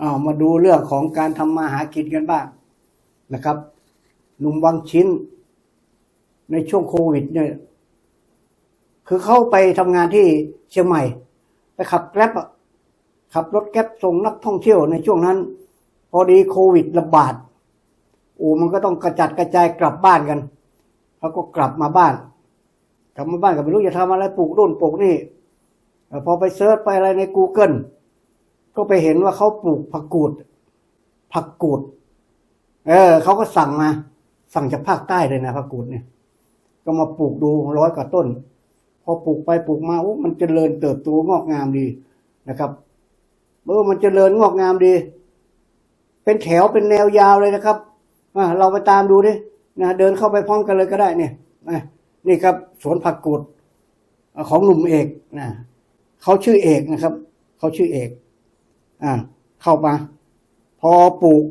อามาดูเรื่องของการทำมาหากินกันบ้างนะครับหนุ่มวังชิ้น ในช่วงโควิด เนี่ย คือเข้าไปทำงานที่เชียงใหม่ ไปขับแกร็บขับรถแกร็บส่งนักท่องเที่ยวในช่วงนั้น พอดีโควิดระบาดโอ้มันก็ต้องกระจัดกระจายกลับบ้านกันเขาก็กลับมาบ้านกลับมาบ้านก็ไม่รู้จะทำอะไรปลูกรุ่นปลูกนี่พอไปเซิร์ชไปอะไรใน Google ก็ไปเห็นว่าเขาปลูกผักกูดผักกูด เออเขาก็สั่งมา สั่งจากภาคใต้เลยนะผักกูดเนี่ย ก็มาปลูกดูร้อยกว่าต้น พอปลูกไปปลูกมาโอ้มันเจริญเติบโตงอกงามดีนะครับเออมันเจริญงอกงามดี เป็นแถวเป็นแนวยาวเลยนะครับอะเราไปตามดูดินะเดินเข้าไปพร้อมกันเลยก็ได้เนี่ยอะนี่ครับสวนผักกูดของหนุ่มเอกนะเขาชื่อเอกนะครับ เขาชื่อเอก อ่าเข้ามา พอปลูก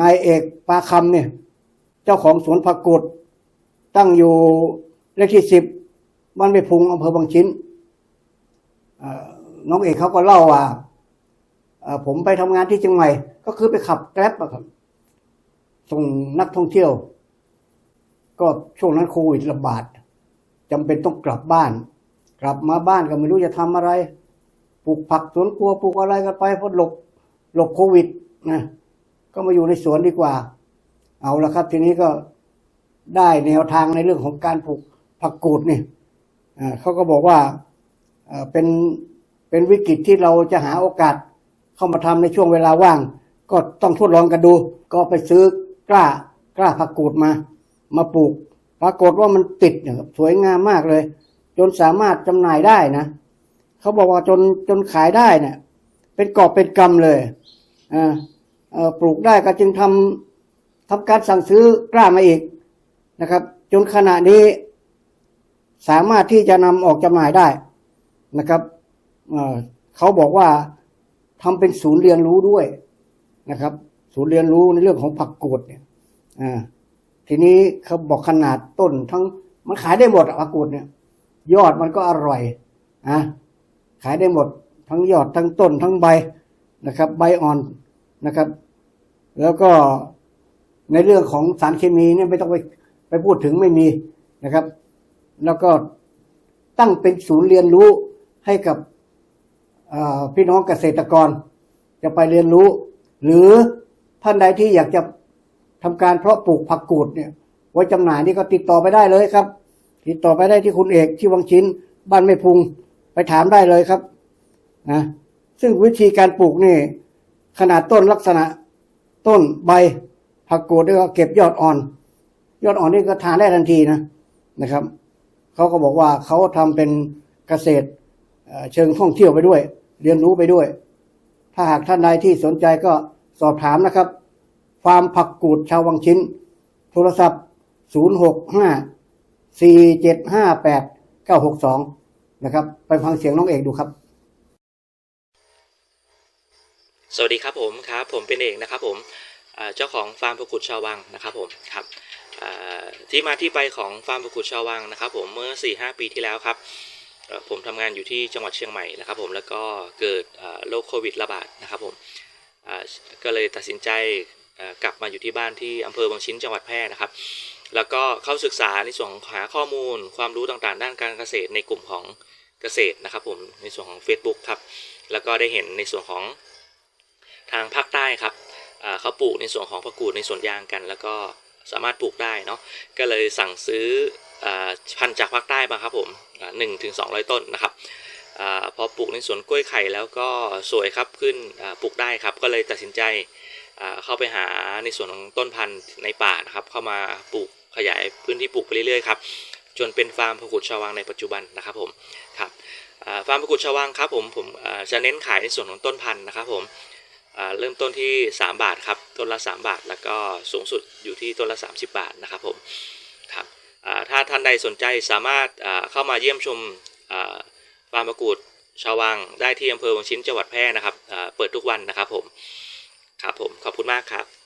นายเอกปาคำเนี่ย เจ้าของสวนผักกูดตั้งอยู่เลขที่สิบบ้านไปพุงอำเภอบางชิ้นอ่อน้องเอกเขาก็เล่าว่าผมไปทำงานที่เชียงใหม่ ก็คือไปขับแกร็บอะครับส่งนักท่องเที่ยว ก็ช่วงนั้นโควิดระบาดจำเป็นต้องกลับบ้าน กลับมาบ้านก็ไม่รู้จะทำอะไร ปลูกผักสวนครัวปลูกอะไรกันไปเพราะหลบหลบโควิดนะก็มาอยู่ในสวนดีกว่า เอาละครับ ทีนี้ก็ได้แนวทางในเรื่องของการปลูกผักกูดนี่เขาก็บอกว่าเป็นเป็นวิกฤตที่เราจะหาโอกาสเข้ามาทำในช่วงเวลาว่าง ก็ต้องทดลองกันดู ก็ไปซื้อกล้ากล้าผักกูดมา มาปลูก ปรากฏว่ามันติดนะสวยงามมากเลย จนสามารถจำหน่ายได้นะ เขาบอกว่าจนจนขายได้เนี่ย เป็นกอบเป็นกำเลยอ่าเออปลูกได้ก็จึงทำทำการสั่งซื้อกล้ามาอีกนะครับ จนขณะนี้สามารถที่จะนำออกจำหน่ายได้นะครับเเขาบอกว่าทำเป็นศูนย์เรียนรู้ด้วยนะครับ ศูนย์เรียนรู้ในเรื่องของผักกูดเนี่ยอ่าทีนี้เขาบอกขนาดต้นทั้งมันขายได้หมดผักกูดเนี่ย ยอดมันก็อร่อยอะ ขายได้หมด ทั้งยอดทั้งต้นทั้งใบนะครับ ใบอ่อนนะครับ แล้วก็ในเรื่องของสารเคมีเนี่ยไม่ต้องไปไปพูดถึงไม่มีนะครับ แล้วก็ตั้งเป็นศูนย์เรียนรู้ให้กับพี่น้องเกษตรกร จะไปเรียนรู้ หรือท่านใดที่อยากจะทำการเพาะปลูกผักกูดเนี่ยไว้จำหน่ายนี่ก็ติดต่อไปได้เลยครับ ติดต่อไปได้ที่คุณเอกที่วังชิ้น บ้านไม่พุง ไปถามได้เลยครับนะซึ่งวิธีการปลูกนี่ ขนาดต้นลักษณะ ต้นใบผักกูดนี่ก็เก็บยอดอ่อน ยอดอ่อนนี่ก็ทานได้ทันทีนะนะครับเขาก็บอกว่าเขาทำเป็นเกษตรเอ่อเชิงท่องเที่ยวไปด้วย เรียนรู้ไปด้วย ถ้าหากท่านใดที่สนใจก็สอบถามนะครับ ฟาร์มผักกูดชาววังชิ้น โทรศัพท์ 065 4758 962 นะครับ ไปฟังเสียงน้องเอกดูครับ สวัสดีครับผมครับ ผมเป็นเอกนะครับผมเจ้าของฟาร์มประกุดชาววังนะครับผมครับที่มาที่ไปของฟาร์มประกุดชาววังนะครับ ผมเมื่อ 4-5 ปีที่แล้วครับผมทำงานอยู่ที่จังหวัดเชียงใหม่นะครับ ผมแล้วก็เกิดโรคโควิดระบาดนะครับผมก็เลยตัดสินใจกลับมาอยู่ที่บ้านที่อำเภอบางชิ้นจังหวัดแพร่นะครับ แล้วก็เข้าศึกษาในส่วนของหาข้อมูล ความรู้ต่างๆ ด้านการเกษตรในกลุ่มของเกษตรนะครับผมในส่วนของ Facebook ครับ แล้วก็ได้เห็นในส่วนของทางภาคใต้ครับเขาปลูกในส่วนของผักกูดในสวนยางกัน แล้วก็สามารถปลูกได้เนาะก็เลยสั่งซื้ออพันธุ์จากภาคใต้มาครับผมหนึ่งถึงสองร้อยต้นนะครับอพอปลูกในสวนกล้วยไข่แล้วก็สวยครับขึ้นปลูกได้ครับ ก็เลยตัดสินใจเข้าไปหาในส่วนของต้นพันธุ์ในป่านะครับ เข้ามาปลูก ขยายพื้นที่ปลูกไปเรื่อยๆครับจนเป็นฟาร์มผกกูดชาววังในปัจจุบันนะครับผมครับฟาร์มผกกูดชาววังครับผมผมจะเน้นขายในส่วนของต้นพันธุ์นะครับผมเริ่มต้นที่ 3 บาทครับต้นละ 3 บาท แล้วก็สูงสุดอยู่ที่ต้นละ 30 บาทนะครับผมครับถ้าท่านใดสนใจสามารถเข้ามาเยี่ยมชมฟาร์มมะกรูดชาววังได้ที่อำเภอวังชิ้นจังหวัดแพร่นะครับเปิดทุกวันนะครับผมครับผมขอบคุณมากครับ